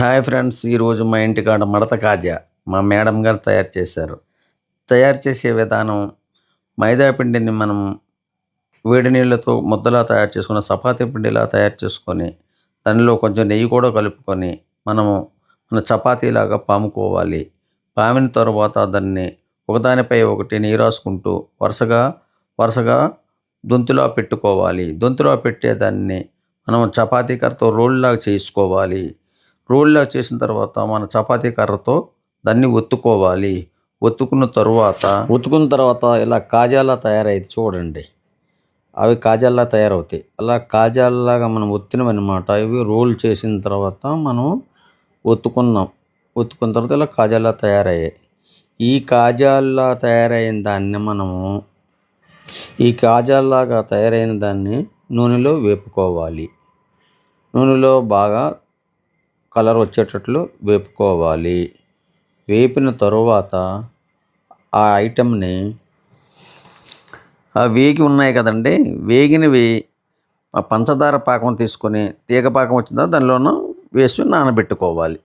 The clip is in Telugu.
హాయ్ ఫ్రెండ్స్ ఈరోజు మా ఇంటికాడ మడత కాజా మా మేడం గారు తయారు చేశారు. తయారు చేసే విధానం మైదా పిండిని మనం వేడి నీళ్ళతో ముద్దలా తయారు చేసుకున్న చపాతీ పిండిలా తయారు చేసుకొని దానిలో కొంచెం నెయ్యి కూడా కలుపుకొని మనము మన చపాతీలాగా పాముకోవాలి. పామిన తర్వాత దాన్ని ఒకదానిపై ఒకటి నీరాసుకుంటూ రాసుకుంటూ వరుసగా వరుసగా దొంతులా పెట్టుకోవాలి. దొంతులా పెట్టేదాన్ని మనం చపాతీ కర్రతో రోల్లాగా చేసుకోవాలి. రోల్లా చేసిన తర్వాత మన చపాతీ కర్రతో దాన్ని ఒత్తుకోవాలి. ఒత్తుకున్న తరువాత ఒత్తుకున్న తర్వాత ఇలా కాజాలా తయారైతే చూడండి. అవి కాజాల్లా తయారవుతాయి. అలా కాజాల్లాగా మనం ఒత్తినమన్నమాట. ఇవి రోల్ చేసిన తర్వాత మనం ఒత్తుకున్నాం. ఒత్తుకున్న తర్వాత ఇలా కాజాల్లా తయారయ్యాయి. ఈ కాజాల్లా తయారైన దాన్ని మనము ఈ కాజాల్లాగా తయారైన దాన్ని నూనెలో వేపుకోవాలి. నూనెలో బాగా కలర్ వచ్చేటట్లు వేపుకోవాలి. వేపిన తరువాత ఆ ఐటెంని ఆ వేగి ఉన్నాయి కదండి వేగినవి ఆ పంచదార పాకం తీసుకొని తీగ పాకం వచ్చిన దానిలోనూ వేసి నానబెట్టుకోవాలి.